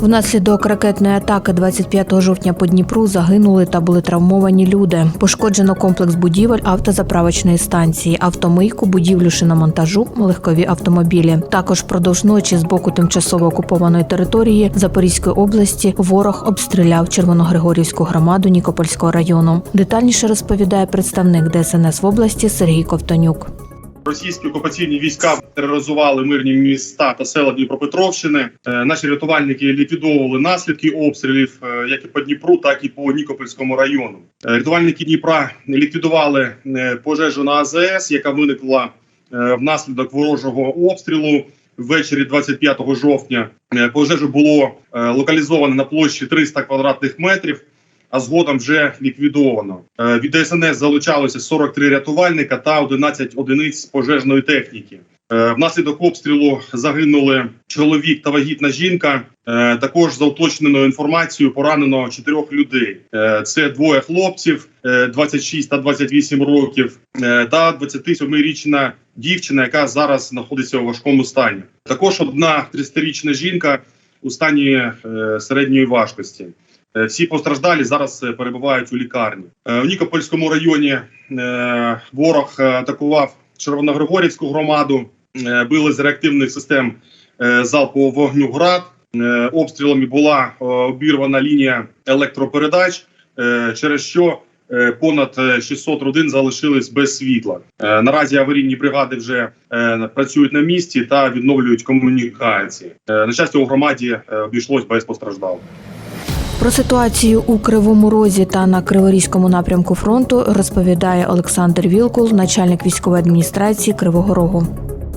Внаслідок ракетної атаки 25 жовтня по Дніпру загинули та були травмовані люди. Пошкоджено комплекс будівель автозаправочної станції, автомийку, будівлю шиномонтажу, легкові автомобілі. Також впродовж ночі з боку тимчасово окупованої території Запорізької області ворог обстріляв Червоногригорівську громаду Нікопольського району. Детальніше розповідає представник ДСНС в області Сергій Ковтонюк. Російські окупаційні війська тероризували мирні міста та села Дніпропетровщини. Е, Наші рятувальники ліквідовували наслідки обстрілів е, як і по Дніпру, так і по Нікопольському району. Е, Рятувальники Дніпра ліквідували пожежу на АЗС, яка виникла внаслідок ворожого обстрілу. Ввечері 25 жовтня пожежу було локалізовано на площі 300 квадратних метрів а згодом вже ліквідовано. Е, Від ДСНС залучалося 43 рятувальника та 11 одиниць пожежної техніки. Е, Внаслідок обстрілу загинули чоловік та вагітна жінка. Е, Також за уточненою інформацією поранено чотирьох людей. Це двоє хлопців, е, 26 та 28 років, та 27-річна дівчина, яка зараз знаходиться у важкому стані. Також одна 30-річна жінка у стані середньої важкості. Е, Всі постраждалі зараз е, перебувають у лікарні. Е, У Нікопольському районі ворог атакував Червоногригорівську громаду, били з реактивних систем залпового вогню град. Обстрілами була обірвана лінія електропередач, через що понад е, 600 родин залишились без світла. Наразі аварійні бригади вже працюють на місці та відновлюють комунікації. На щастя, у громаді обійшлось без постраждалих. Про ситуацію у Кривому Розі та на Криворізькому напрямку фронту розповідає Олександр Вілкул, начальник військової адміністрації Кривого Рогу.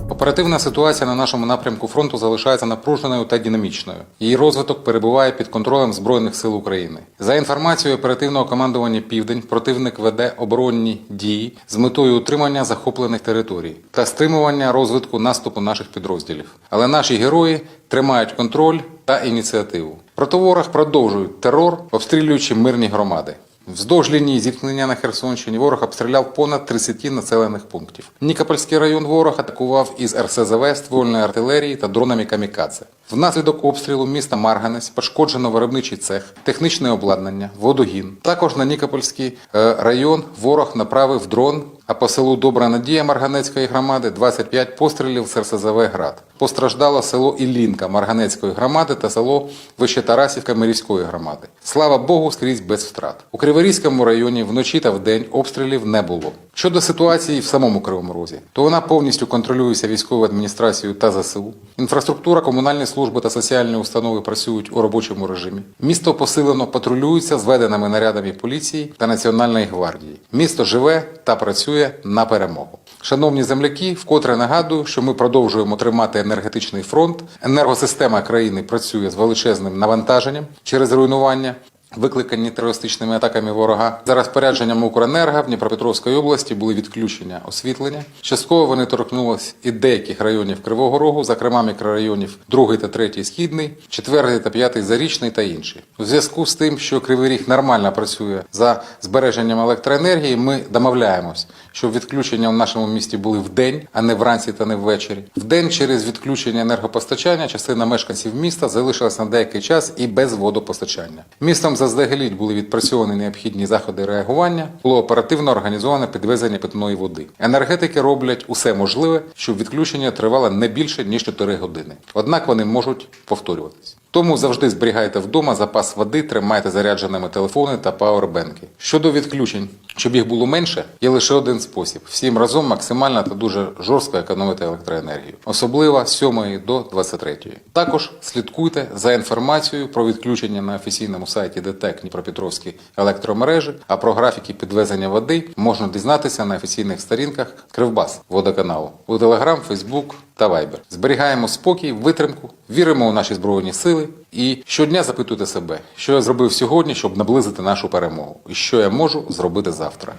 Оперативна ситуація на нашому напрямку фронту залишається напруженою та динамічною. Її розвиток перебуває під контролем Збройних сил України. За інформацією оперативного командування Південь, противник веде оборонні дії з метою утримання захоплених територій та стримування розвитку наступу наших підрозділів. Але наші герої тримають контроль та ініціативу. Проти ворог продовжують терор, обстрілюючи мирні громади. Вздовж лінії зіткнення на Херсонщині ворог обстріляв понад 30 населених пунктів. Нікопольський район ворог атакував із РСЗВ, ствольної артилерії та дронами камікадзе. Внаслідок обстрілу міста Марганець пошкоджено виробничий цех, технічне обладнання, водогін. Також на Нікопольський е, район ворог направив дрон, а по селу Добра Надія Марганецької громади 25 пострілів з «Град». Постраждало село Іллінка Марганецької громади та село Вищетарасівка Мирівської громади. Слава Богу, скрізь без втрат. У Криворізькому районі вночі та вдень обстрілів не було. Щодо ситуації в самому Кривому Розі, то вона повністю контролюється військовою адміністрацією та ЗСУ. Інфраструктура, комунальні служби та соціальні установи працюють у робочому режимі. Місто посилено патрулюється зведеними нарядами поліції та Національної гвардії. Місто живе та працює на перемогу. Шановні земляки, вкотре нагадую, що ми продовжуємо тримати енергетичний фронт. Енергосистема країни працює з величезним навантаженням через руйнування. Викликані терористичними атаками ворога за розпорядженням Укренерго в Дніпропетровській області були відключення освітлення. Частково вони торкнулись і деяких районів Кривого Рогу, зокрема мікрорайонів 2 та 3 Східний, 4 та 5 Зарічний та інші. У зв'язку з тим, що Кривий Ріг нормально працює за збереженням електроенергії, ми домовляємось, щоб відключення в нашому місті були вдень, а не вранці та не ввечері. Вдень через відключення енергопостачання частина мешканців міста залишилась на деякий час і без водопостачання. Містом заздалегідь були відпрацьовані необхідні заходи реагування, було оперативно організоване підвезення питної води. Енергетики роблять усе можливе, щоб відключення тривало не більше ніж 4 години. Однак вони можуть повторюватись. Тому завжди зберігайте вдома запас води, тримайте зарядженими телефони та пауербенки. Щодо відключень, щоб їх було менше, є лише один спосіб: всім разом максимально та дуже жорстко економити електроенергію, особливо з 7 до 23. Також слідкуйте за інформацією про відключення на офіційному сайті ДТЕК Дніпропетровські електромережі, а про графіки підвезення води можна дізнатися на офіційних сторінках Кривбас водоканалу у Телеграм, Фейсбук та Вайбер. Зберігаємо спокій, витримку, віримо у наші збройні сили і щодня запитуйте себе, що я зробив сьогодні, щоб наблизити нашу перемогу, і що я можу зробити завтра.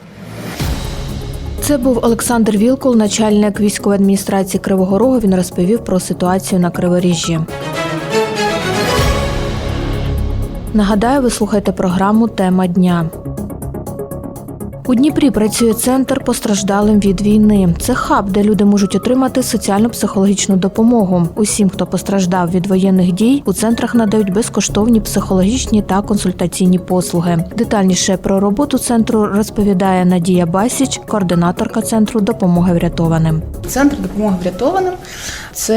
Це був Олександр Вілкул, начальник військової адміністрації Кривого Рогу. Він розповів про ситуацію на Криворіжжі. Нагадаю, ви слухаєте програму Тема дня. У Дніпрі працює центр постраждалим від війни. Це хаб, де люди можуть отримати соціально-психологічну допомогу. Усім, хто постраждав від воєнних дій, у центрах надають безкоштовні психологічні та консультаційні послуги. Детальніше про роботу центру розповідає Надія Басіч, координаторка центру допомоги врятованим. Центр допомоги врятованим це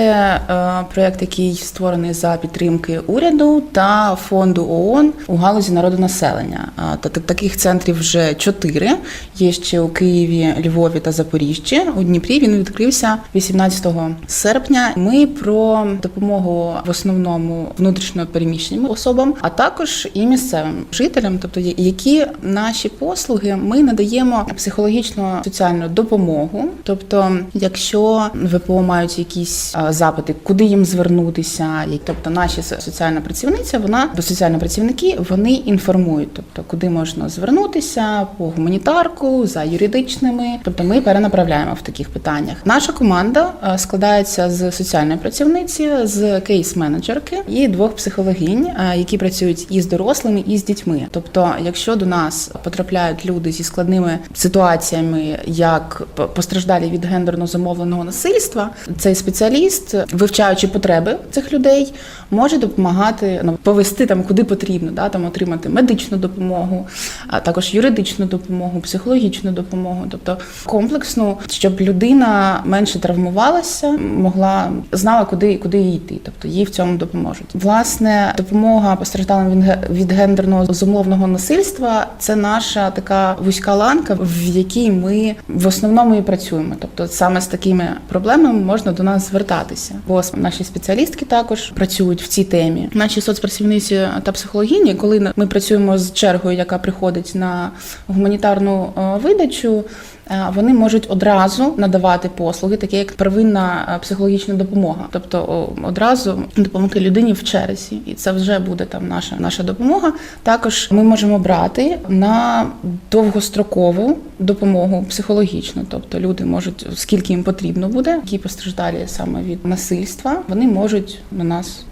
е, проєкт, який створений за підтримки уряду та фонду ООН у галузі народонаселення. Е, Та та- таких центрів вже чотири. Є ще у Києві, Львові та Запоріжжі. У Дніпрі він відкрився 18 серпня. Ми про допомогу в основному внутрішньо переміщеним особам, а також і місцевим жителям, тобто які наші послуги ми надаємо психологічно соціальну допомогу. Тобто, якщо ВПО мають якісь запити, куди їм звернутися, тобто наші соціальна працівниця, вона або соціальні працівники вони інформують, тобто куди можна звернутися по гуманітарку за юридичними. Тобто ми перенаправляємо в таких питаннях. Наша команда е, складається з соціальної працівниці, з кейс-менеджерки і двох психологинь, е, які працюють і з дорослими, і з дітьми. Тобто, якщо до нас потрапляють люди зі складними ситуаціями, як постраждалі від гендерно замовленого насильства, цей спеціаліст, вивчаючи потреби цих людей, може допомагати ну, повести там куди потрібно, да там отримати медичну допомогу, а також юридичну допомогу, психологічну допомогу, тобто комплексну, щоб людина менше травмувалася, могла знала, куди куди їй йти, тобто їй в цьому допоможуть. Власне, допомога постраждалим від гендерного зумовного насильства це наша така вузька ланка, в якій ми в основному і працюємо. Тобто саме з такими проблемами можна до нас звертатися. Бо наші спеціалістки також працюють в цій темі. Наші соцпрацівниці та психологині, коли ми працюємо з чергою, яка приходить на гуманітарну е, видачу. Е, Вони можуть одразу надавати послуги, такі як первинна е, психологічна допомога, тобто одразу допомогти людині в черзі, і це вже буде там наша наша допомога. Також ми можемо брати на довгострокову допомогу психологічну, тобто люди можуть, скільки їм потрібно буде, які постраждалі саме від насильства, вони можуть до нас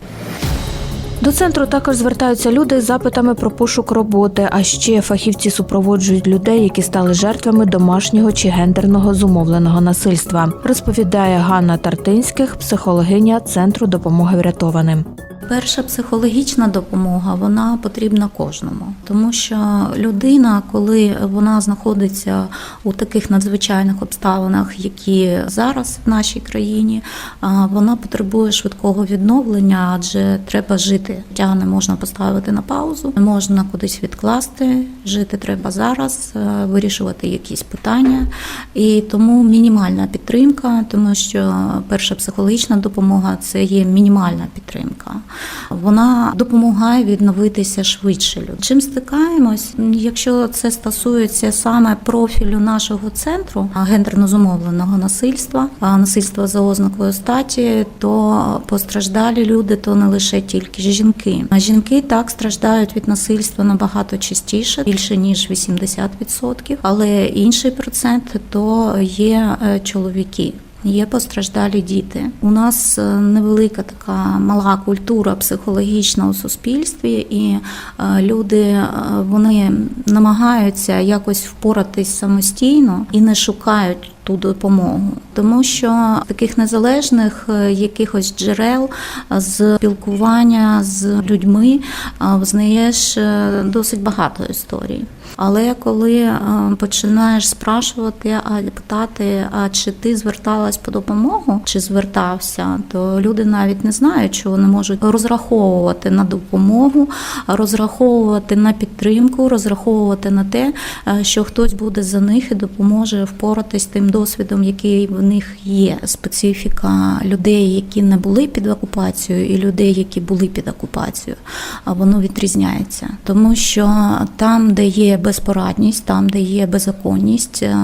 До центру також звертаються люди з запитами про пошук роботи, а ще фахівці супроводжують людей, які стали жертвами домашнього чи гендерного зумовленого насильства. Розповідає Ганна Тартинських, психологиня центру допомоги врятованим. Перша психологічна допомога вона потрібна кожному, тому що людина, коли вона знаходиться у таких надзвичайних обставинах, які зараз в нашій країні, вона потребує швидкого відновлення, адже треба жити. Життя не можна поставити на паузу, не можна кудись відкласти. Жити треба зараз, е, вирішувати якісь питання. І тому мінімальна підтримка, тому що перша психологічна допомога це є мінімальна підтримка. Вона допомагає відновитися швидше. Чим стикаємось? Якщо це стосується саме профілю нашого центру гендерно зумовленого насильства, а, насильства за ознакою статі, то постраждалі люди то не лише тільки жінки. А жінки так страждають від насильства набагато частіше, більше ніж 80%, але інший процент то є е, чоловіки. Є постраждалі діти. У нас е, невелика така мала культура психологічна у суспільстві, і е, люди е, вони намагаються якось впоратись самостійно і не шукають ту допомогу, тому що таких незалежних якихось джерел з спілкування з людьми взнаєш е, досить багато історій. Але коли е, починаєш спрашувати, а питати, а чи ти зверталась по допомогу, чи звертався, то люди навіть не знають, що вони можуть розраховувати на допомогу, розраховувати на підтримку, розраховувати на те, е, що хтось буде за них і допоможе впоратись тим досвідом, який в них є. Специфіка людей, які не були під окупацією, і людей, які були під окупацією, воно відрізняється, тому що там, де є безпорадність, там, де є беззаконність, е,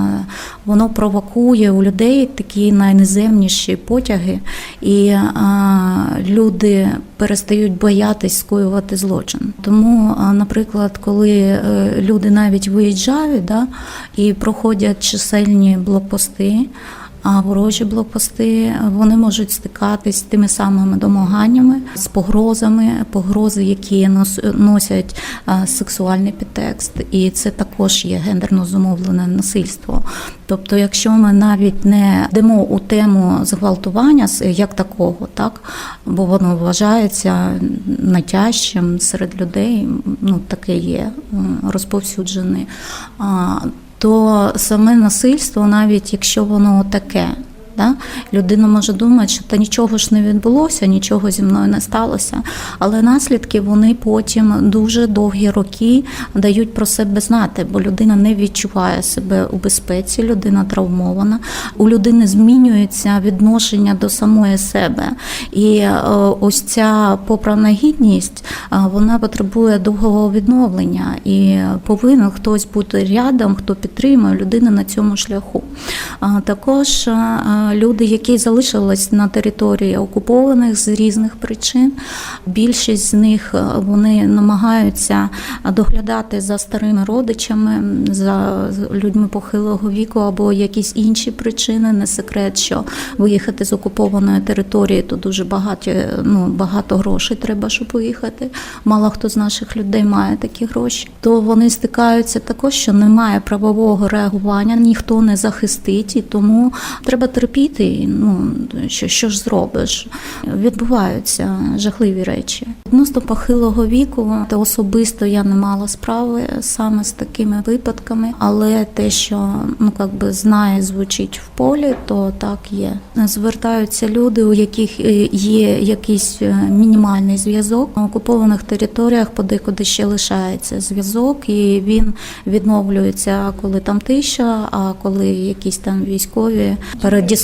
воно провокує у людей такі найнеземніші потяги, і е, люди перестають боятись скоювати злочин. Тому, е, наприклад, коли люди навіть виїжджають да, і проходять чисельні блокпости. А ворожі блокпости вони можуть стикатись з тими самими домаганнями, з погрозами, погрози, які носять сексуальний підтекст, і це також є гендерно зумовлене насильство. Тобто, якщо ми навіть не йдемо у тему зґвалтування як такого, так бо воно вважається найтяжчим серед людей, ну таке є. А, то саме насильство, навіть якщо воно таке, Да? Людина може думати, що та нічого ж не відбулося, нічого зі мною не сталося. Але наслідки вони потім дуже довгі роки дають про себе знати, бо людина не відчуває себе у безпеці, людина травмована, у людини змінюється відношення до самої себе. І е, ось ця поправна гідність е, вона потребує довгого відновлення, і повинен хтось бути рядом, хто підтримує людину на цьому шляху. Також е, люди, які залишились на території окупованих з різних причин, більшість з них е, вони намагаються доглядати за старими родичами, за людьми похилого віку або якісь інші причини. Не секрет, що виїхати з окупованої території то дуже багато, ну, багато грошей треба, щоб виїхати. Мало хто з наших людей має такі гроші. То вони стикаються також, що немає правового реагування, ніхто не захистить, і тому треба терпіти. Ну що, що ж зробиш? Відбуваються жахливі речі. Відносно похилого віку, то особисто я не мала справи саме з такими випадками, але те, що ну як би знає, звучить в полі, то так є. Звертаються люди, у яких е, є якийсь е, мінімальний зв'язок на окупованих територіях, подекуди ще лишається зв'язок, і він відновлюється, коли там тиша, а коли якісь там військові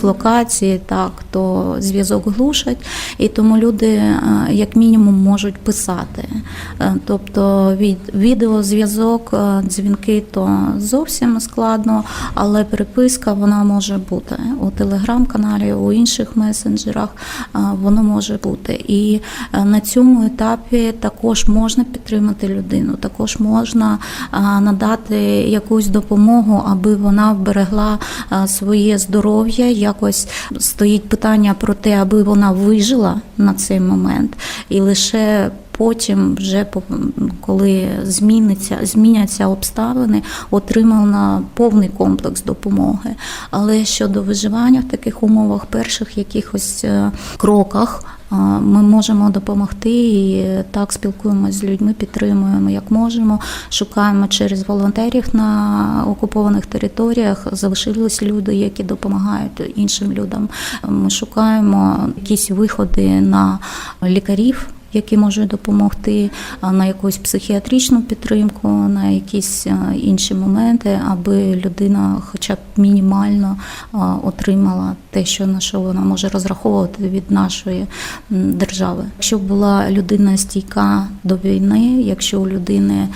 передислокації, так то зв'язок глушать, і тому люди е, як мінімум можуть писати. Е, Тобто від відеозв'язок, е, дзвінки то зовсім складно, але переписка вона може бути у телеграм-каналі, у інших месенджерах воно може бути. І на цьому етапі також можна підтримати людину, також можна надати якусь допомогу, аби вона вберегла своє здоров'я. Якось стоїть питання про те, аби вона вижила на цей момент, і лише потім, вже коли зміниться, зміняться обставини, отримала повний комплекс допомоги. Але щодо виживання в таких умовах, перших якихось е, кроках. Ми можемо допомогти і так спілкуємося з людьми, підтримуємо як можемо, шукаємо через волонтерів на окупованих територіях. Залишились люди, які допомагають іншим людям. Ми шукаємо якісь виходи на лікарів які можуть допомогти на якусь психіатричну підтримку, на якісь інші моменти, аби людина, хоча б мінімально отримала те, що на що вона може розраховувати від нашої держави. Якщо була людина стійка до війни, якщо у людини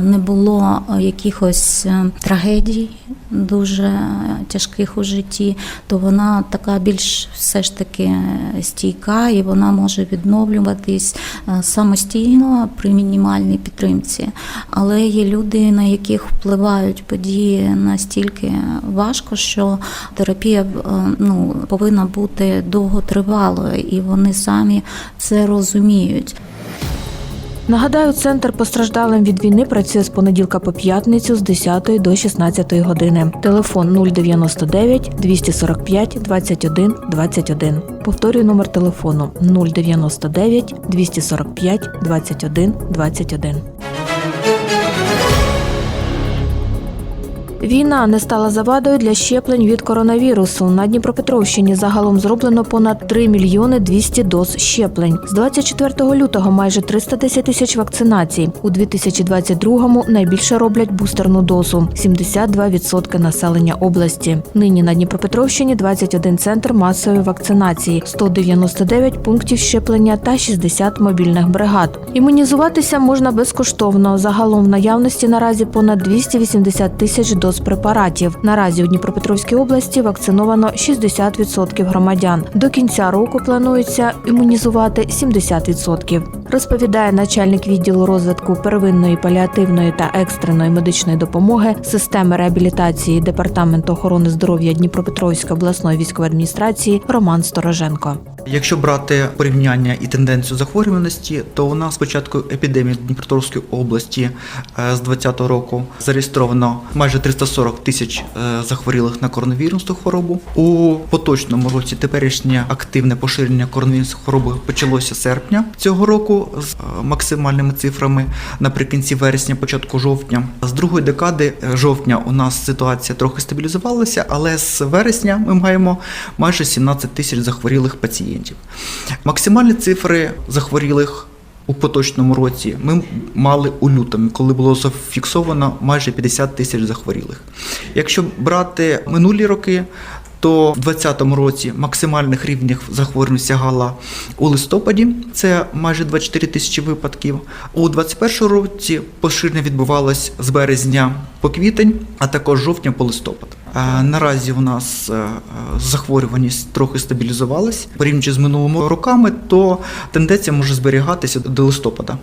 не було якихось е, трагедій дуже тяжких у житті, то вона така більш все ж таки стійка і вона може відновлюватись е, самостійно при мінімальній підтримці. Але є люди, на яких впливають події настільки важко, що терапія е, ну, повинна бути довготривалою, і вони самі це розуміють. Нагадаю, центр постраждалим від війни працює з понеділка по п'ятницю з 10 до 16 години. Телефон 099 245 21 21. Повторюю номер телефону 099 245 21 21. Війна не стала завадою для щеплень від коронавірусу. На Дніпропетровщині загалом зроблено понад 3 мільйони 200 доз щеплень. З 24 лютого майже 310 тисяч вакцинацій. У 2022-му найбільше роблять бустерну дозу 72% населення області. Нині на Дніпропетровщині 21 центр масової вакцинації, 199 пунктів щеплення та 60 мобільних бригад. Імунізуватися можна безкоштовно. Загалом в наявності наразі понад 280 тисяч доз препаратів. Наразі у Дніпропетровській області вакциновано 60% громадян. До кінця року планується імунізувати 70%. розповідає начальник відділу розвитку первинної паліативної та екстреної медичної допомоги, системи реабілітації департаменту охорони здоров'я Дніпропетровської обласної військової адміністрації Роман Стороженко. Якщо брати порівняння і тенденцію захворюваності, то у нас початку епідемії в Дніпропетровській області е, з 2020 року зареєстровано майже 340 тисяч е, захворілих на коронавірусну хворобу. У поточному році теперішнє активне поширення коронавірусної хвороби почалося серпня цього року з е, максимальними цифрами наприкінці вересня, початку жовтня. З другої декади жовтня у нас ситуація трохи стабілізувалася, але з вересня ми маємо майже 17 тисяч захворілих пацієнтів. Максимальні цифри захворілих у поточному році ми мали у лютому, коли було зафіксовано майже 50 тисяч захворілих. Якщо брати минулі роки, то в 2020 році максимальних рівнів захворюваність сягала у листопаді, це майже 24 тисячі випадків. У 2021 році поширення відбувалось з березня по квітень, а також жовтня по листопад. Наразі у нас е, захворюваність трохи стабілізувалась. Порівнюючи з минулими роками, то тенденція може зберігатися до листопада.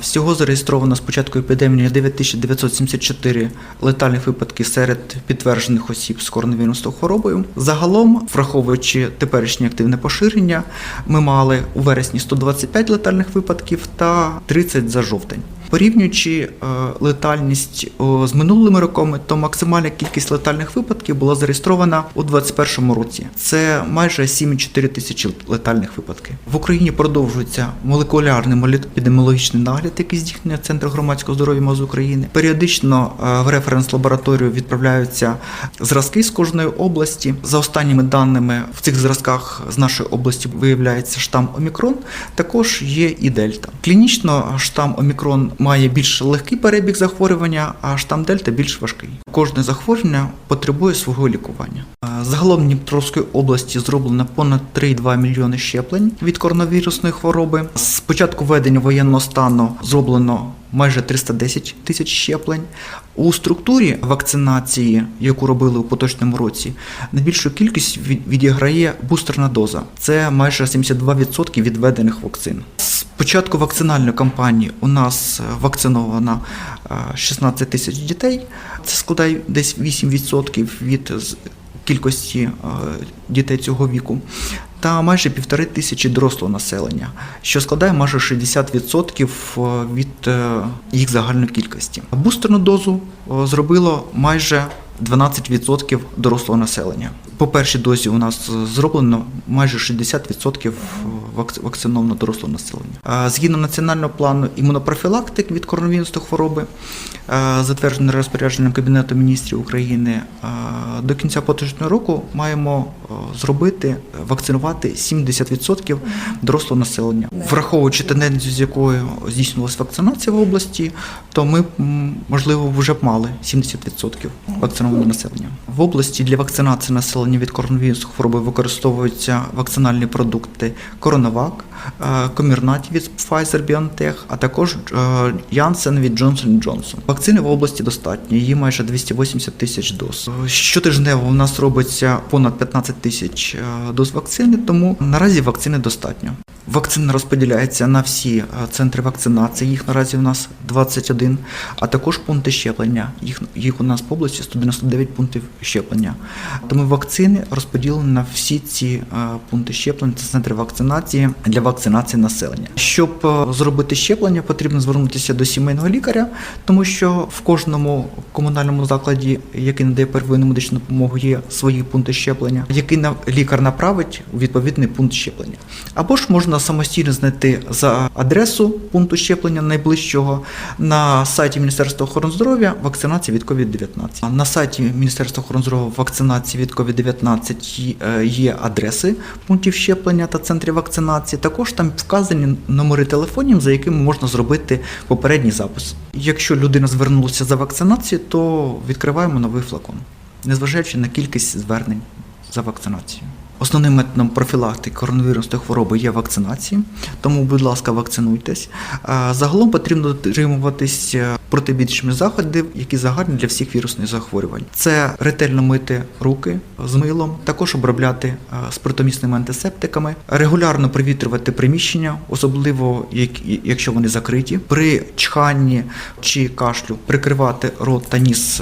Всього зареєстровано з початку епідемії 9974 летальних випадки серед підтверджених осіб з коронавірусною хворобою. Загалом, враховуючи теперішнє активне поширення, ми мали у вересні 125 летальних випадків та 30 за жовтень. Порівнюючи е, летальність з минулими роками, то максимальна кількість летальних випадків була зареєстрована у 2021 році. Це майже 7,4 тисячі летальних випадків. В Україні продовжується молекулярний епідеміологічний нагляд, який здійснює Центр громадського здоров'я МОЗ України. Періодично е, в референс-лабораторію відправляються зразки з кожної області. За останніми даними в цих зразках з нашої області виявляється штам Омікрон. Також є і Дельта. Клінічно штам Омікрон має більш легкий перебіг захворювання, а штам Дельта більш важкий. Кожне захворювання потребує свого лікування. Е, Загалом в Дніпровської області зроблено понад 3,2 мільйони щеплень від коронавірусної хвороби. З початку введення воєнного стану зроблено майже 310 тисяч щеплень. У структурі вакцинації, яку робили у поточному році, найбільшу кількість від- відіграє бустерна доза. Це майже 72% від введених вакцин. Початку вакцинальної кампанії у нас е, вакциновано е, 16 тисяч дітей. Це складає десь 8% від кількості е, дітей цього віку. Та майже півтори тисячі дорослого населення, що складає майже 60% від е, їх загальної кількості. Бустерну дозу е, зробило майже 12% дорослого населення. По першій дозі у нас зроблено майже 60% вак- вакциновано дорослого населення. Згідно національного плану імунопрофілактик від коронавірусної хвороби, е, розпорядженням Кабінету міністрів України, до кінця поточного року маємо зробити вакцинувати 70% дорослого населення. Враховуючи тенденцію, з якою здійснювалася вакцинація в області, то ми можливо вже б мали 70% вакцинованого населення. В області для вакцинації населення від коронавірусної хвороби використовуються вакцинальні продукти Коронавак, е, Комірнаті від Pfizer-BioNTech, а також е, Janssen від Johnson Johnson. Вакцини в області достатньо, її майже 280 тисяч доз. Е, Щотижнево у нас робиться понад 15 тисяч е, доз вакцини, тому наразі вакцини достатньо. Вакцина розподіляється на всі е, центри вакцинації. Їх наразі у нас 21, а також пункти щеплення. Їх, їх у нас по області 199 пунктів щеплення. Тому вакцини розподілені на всі ці е, пункти щеплення та центри вакцинації для вакцинації населення. Щоб е, зробити щеплення, потрібно звернутися до сімейного лікаря, тому що в кожному комунальному закладі, який надає первинну медичну допомогу, є свої пункти щеплення, який лікар направить у відповідний пункт щеплення. Або ж можна самостійно знайти за адресу пункту щеплення найближчого на сайті Міністерства охорони здоров'я вакцинація від COVID-19. На сайті Міністерства охорони здоров'я вакцинації від COVID-19 е, є адреси пунктів щеплення та центрів вакцинації. Також там вказані номери телефонів, за якими можна зробити попередній запис. Якщо людина звернулася за вакцинацією, то відкриваємо новий флакон, незважаючи на кількість звернень за вакцинацією. Основним методом профілактики коронавірусної хвороби є вакцинація, тому, будь ласка, вакцинуйтесь. Загалом потрібно дотримуватись е, протибічних заходів, які загальні для всіх вірусних захворювань. Це ретельно мити руки з милом, також обробляти е, спиртомісними антисептиками, регулярно провітрювати приміщення, особливо якщо вони закриті. При чханні чи кашлю прикривати рот та ніс.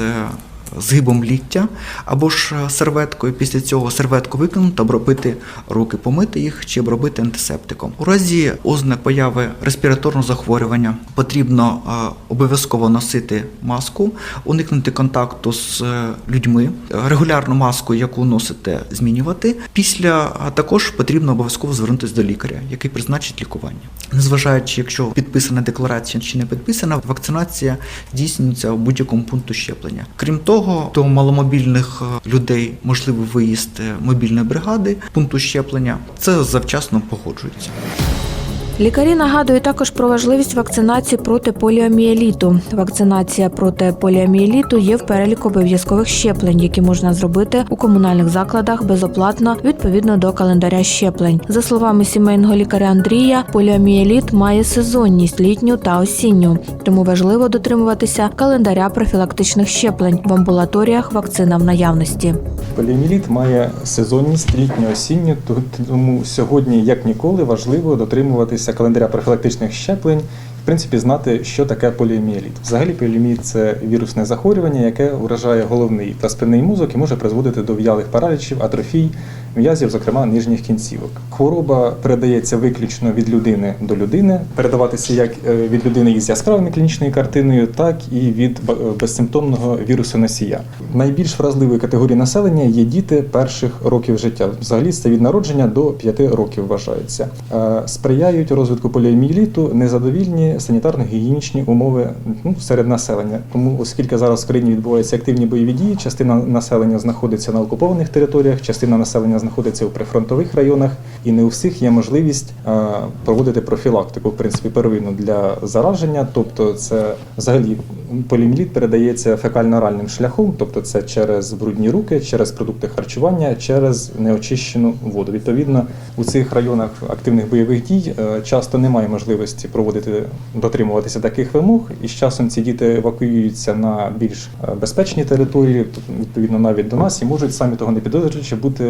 Згибом ліктя або ж е, серветкою. Після цього серветку викинути, обробити руки, помити їх чи обробити антисептиком. У разі ознак появи респіраторного захворювання потрібно е, обов'язково носити маску, уникнути контакту з е, людьми, регулярну маску, яку носите, змінювати. Після також потрібно обов'язково звернутися до лікаря, який призначить лікування. Незважаючи, якщо підписана декларація чи не підписана, вакцинація здійснюється в будь-якому пункту щеплення. Крім того, до маломобільних е, людей можливий виїзд е, мобільної бригади пункту щеплення. Це завчасно погоджується. Лікарі нагадують також про важливість вакцинації проти поліомієліту. Вакцинація проти поліомієліту є в переліку обов'язкових щеплень, які можна зробити у комунальних закладах безоплатно відповідно до календаря щеплень. За словами сімейного лікаря Андрія, поліомієліт має сезонність літню та осінню, тому важливо дотримуватися календаря профілактичних щеплень в амбулаторіях. Вакцина в наявності. Поліоміліт має сезонність літньо-осінню, тому сьогодні, як ніколи, важливо дотримуватися календаря профілактичних щеплень, в принципі, знати, що таке поліоміеліт. Взагалі, поліоміеліт – це вірусне захворювання, яке вражає головний та спинний мозок і може призводити до в'ялих паралічів, атрофій, м'язів, зокрема нижніх кінцівок. Хвороба передається виключно від людини до людини, передаватися як е, від людини із яскравою клінічною картиною, так і від безсимптомного вірусу носія. Найбільш вразливою категорією населення є діти перших років життя. Взагалі це від народження до 5 років вважається. Е, Сприяють розвитку поліомієліту незадовільні санітарно-гігієнічні умови ну, серед населення. Тому, оскільки зараз в країні відбуваються активні бойові дії, частина населення знаходиться на окупованих територіях, частина населення знаходиться у прифронтових районах, і не у всіх є можливість е, проводити профілактику, в принципі, первинну для зараження. Тобто, це взагалі поліоміеліт передається фекально-оральним шляхом, тобто це через брудні руки, через продукти харчування, через неочищену воду. Відповідно, у цих районах активних бойових дій е, часто немає можливості проводити дотримуватися таких вимог, і з часом ці діти евакуюються на більш е, безпечні території, відповідно навіть до нас, і можуть самі того не підозрюючи бути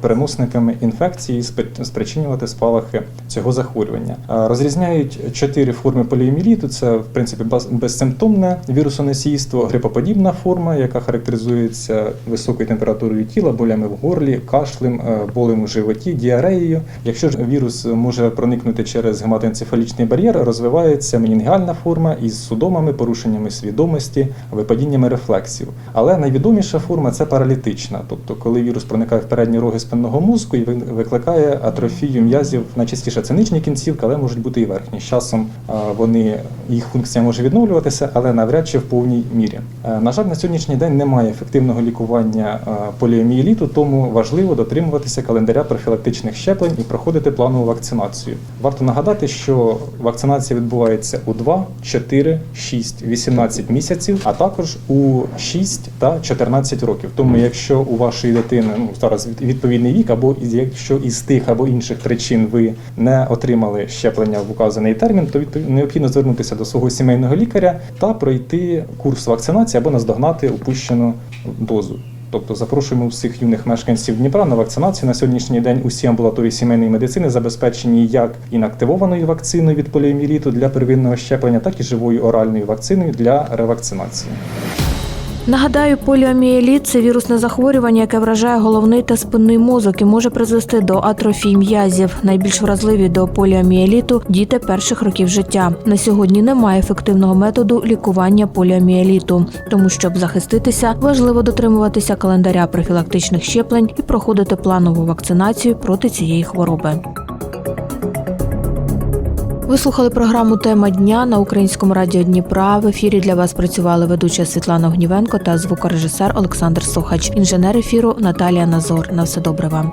переносниками інфекції, і спричинювати спалахи цього захворювання. Е, Розрізняють чотири форми поліоміеліту. Це в принципі безсимптомне вірусоносійство, грипоподібна форма, яка характеризується високою температурою тіла, болями в горлі, кашлем, е, болем у животі, діареєю. Якщо ж вірус може проникнути через гематоенцефалічний бар'єр, розвивається менінгіальна форма із судомами, порушеннями свідомості, випадіннями рефлексів. Але найвідоміша форма це паралітична, тобто коли вірус проникає в передні роги спинного мозку і ви- викликає атрофію м'язів. Найчастіше це нижні кінцівки, але можуть бути і верхні. З часом вони їх функція може відновлюватися, але навряд чи в повній мірі. Е, На жаль, на сьогоднішній день немає ефективного лікування а, поліомієліту, тому важливо дотримуватися календаря профілактичних щеплень і проходити планову вакцинацію. Варто нагадати, що вакцинація відбувається у 2, 4, 6, 18 місяців, а також у 6 та 14 років. Тому, якщо у вашої дитини ну зараз від- відповідний вік, або якщо із тих або інших причин ви не отримали щеплення в указаний термін, то необхідно звернутися до свого сімейного лікаря та пройти курс вакцинації або наздогнати упущену дозу. Тобто запрошуємо всіх юних мешканців Дніпра на вакцинацію. На сьогоднішній день усі амбулаторії сімейної медицини забезпечені як інактивованою вакциною від поліоміеліту для первинного щеплення, так і живою оральною вакциною для ревакцинації. Нагадаю, поліомієліт – це вірусне захворювання, яке вражає головний та спинний мозок і може призвести до атрофії м'язів. Найбільш вразливі до поліомієліту – діти перших років життя. На сьогодні немає ефективного методу лікування поліомієліту. Тому, щоб захиститися, важливо дотримуватися календаря профілактичних щеплень і проходити планову вакцинацію проти цієї хвороби. Ви слухали програму Тема дня на українському радіо Дніпра. В ефірі для вас працювали ведуча Світлана Гнівенко та звукорежисер Олександр Сухач, інженер ефіру Наталія Назор. На все добре вам.